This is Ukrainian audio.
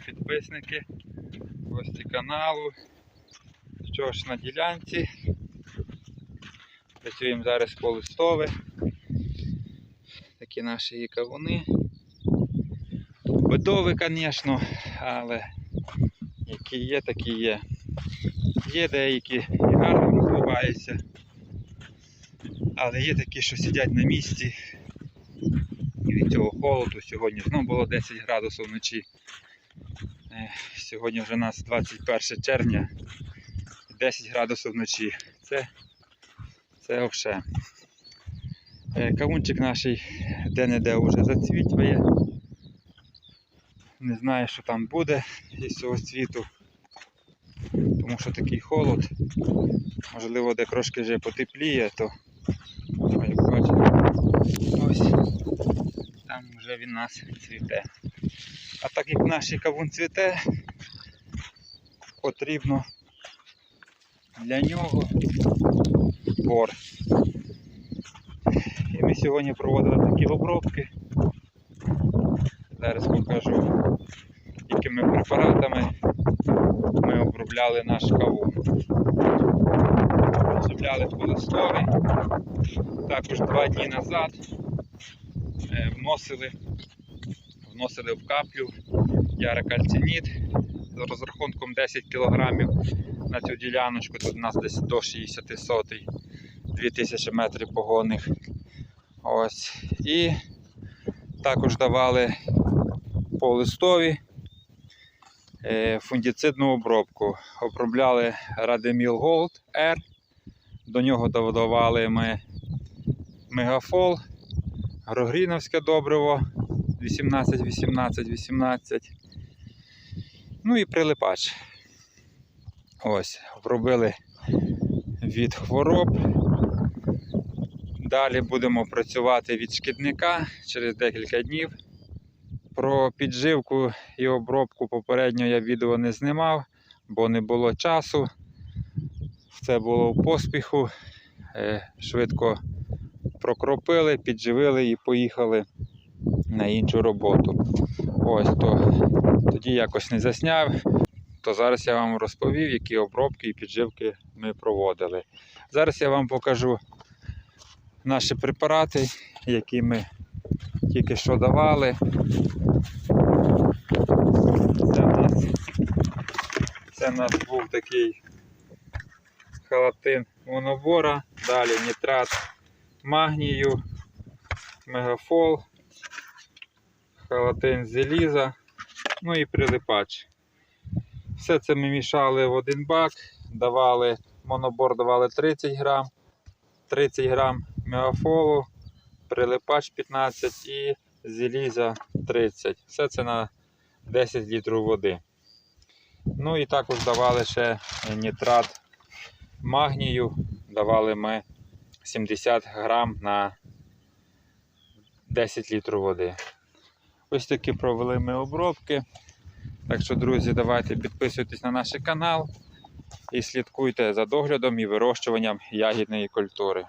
підписники, гості каналу. Що ж на ділянці. Працюємо зараз по листове. Такі наші є кавуни. Бедови, звісно, але які є, такі є. Є деякі і гарно розвиваються. Але є такі, що сидять на місці. І від цього холоду сьогодні знову було 10 градусів вночі. Е, Сьогодні вже у нас 21 червня, 10 градусів вночі. Це, це взагалі. Кавунчик наш де-не-де вже зацвітує. Не знаю, що там буде із цього цвіту, тому що такий холод. Можливо, де трошки вже потепліє, то як бачите, ось там вже він нас цвіте. А так як наш кавун цвіте, потрібно для нього бор. І ми сьогодні проводили такі обробки. Зараз покажу, якими препаратами ми обробляли наш кавун. Обробляли полистовий. Також два дні назад е, вносили, вносили в каплю ярокальциніт з розрахунком 10 кг на цю діляночку. Тут у нас десь до 60 сотий, 2000 метрів погонних. Ось. І також давали по листові е, фунгіцидну обробку. Обробляли Радеміл Gold R. До нього додавали ми Мегафол, Грогріновське добриво 18, 18, 18. Ну і прилипач. Ось, обробили від хвороб. Далі будемо працювати від шкідника через декілька днів. Про підживку і обробку попередньо я відео не знімав, бо не було часу. Це було в поспіху. Е, Швидко прокропили, підживили і поїхали на іншу роботу. Ось то тоді якось не засняв. То зараз я вам розповів, які обробки і підживки ми проводили. Зараз я вам покажу наші препарати, які ми тільки що давали. Це в нас, це в нас був такий халатин монобора, далі нітрат магнію, мегафол, халатин заліза, ну і прилипач. Все це ми мішали в один бак, давали, монобор давали 30 грам, 30 грам мегафолу, прилипач 15 і заліза 30. Все це на 10 літрів води. Ну і також давали ще нітрат магнію, давали ми 70 грам на 10 літрів води. Ось такі провели ми обробки. Так що, друзі, давайте підписуйтесь на наш канал і слідкуйте за доглядом і вирощуванням ягідної культури.